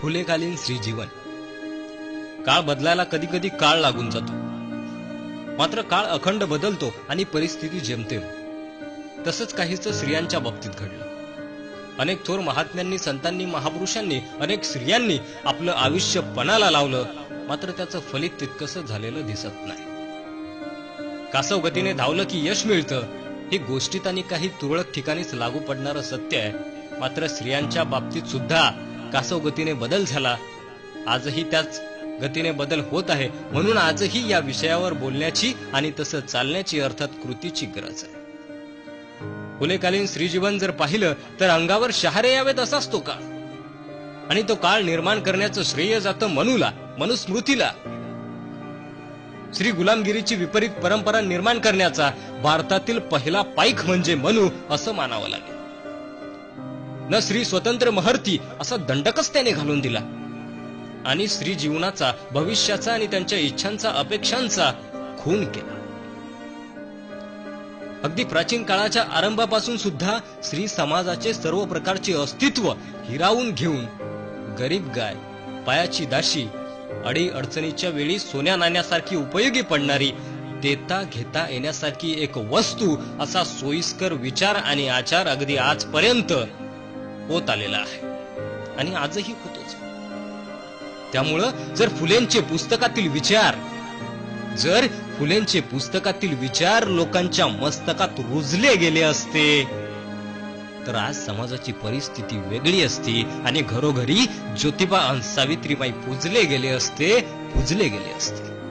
फुलेकालीन श्रीजीवन. काळ बदलायला कधी कधी काळ लागून जातो. मात्र काळ अखंड बदलतो आणि परिस्थिती जमते तसंच काहीच स्त्रियांच्या बाबतीत घडलं. अनेक थोर महात्म्यांनी संतांनी महापुरुषांनी अनेक स्त्रियांनी आपलं आयुष्य पणाला लावलं मात्र त्याचं फलित तितकस झालेलं दिसत नाही. कासव गतीने धावलं की यश मिळतं ही गोष्टीत आणि काही तुरळक ठिकाणीच लागू पडणारं सत्य आहे. मात्र स्त्रियांच्या बाबतीत सुद्धा कासव गतीने बदल झाला. आजही त्याच गतीने बदल होत आहे. म्हणून आजही या विषयावर बोलण्याची आणि तसं चालण्याची अर्थात कृतीची गरज आहे. फुलेकालीन श्रीजीवन जर पाहिलं तर अंगावर शहारे यावेत असाच तो काळ. आणि तो काळ निर्माण करण्याचं श्रेय जातं मनूला मनुस्मृतीला. श्री गुलामगिरीची विपरीत परंपरा निर्माण करण्याचा भारतातील पहिला पाईक म्हणजे मनू असं मानावं लागेल. न श्री स्वतंत्र महर्ती असा दंडकच त्याने घालून दिला. आणि स्त्री जीवनाचा भविष्याचा आणि त्यांच्या इच्छांचा अपेक्षांचा खून केला. अगदी प्राचीन काळाच्या आरंभापासून सुद्धा स्त्री समाजाचे सर्व प्रकारचे अस्तित्व हिरावून घेऊन गरीब गाय पायाची दाशी अडी अडचणीच्या वेळी सोन्या नाण्यासारखी उपयोगी पडणारी देता घेता येण्यासारखी एक वस्तू असा सोयीस्कर विचार आणि आचार अगदी आजपर्यंत होत आलेला आहे. आणि आजही होतोच. त्यामुळं जर फुलेंचे पुस्तकातील विचार जर फुलेंचे पुस्तकातील विचार लोकांच्या मस्तकात रुजले गेले असते तर आज समाजाची परिस्थिती वेगळी असती आणि घरोघरी ज्योतिबा आणि सावित्रीबाई पूजले गेले असते पूजले गेले असते.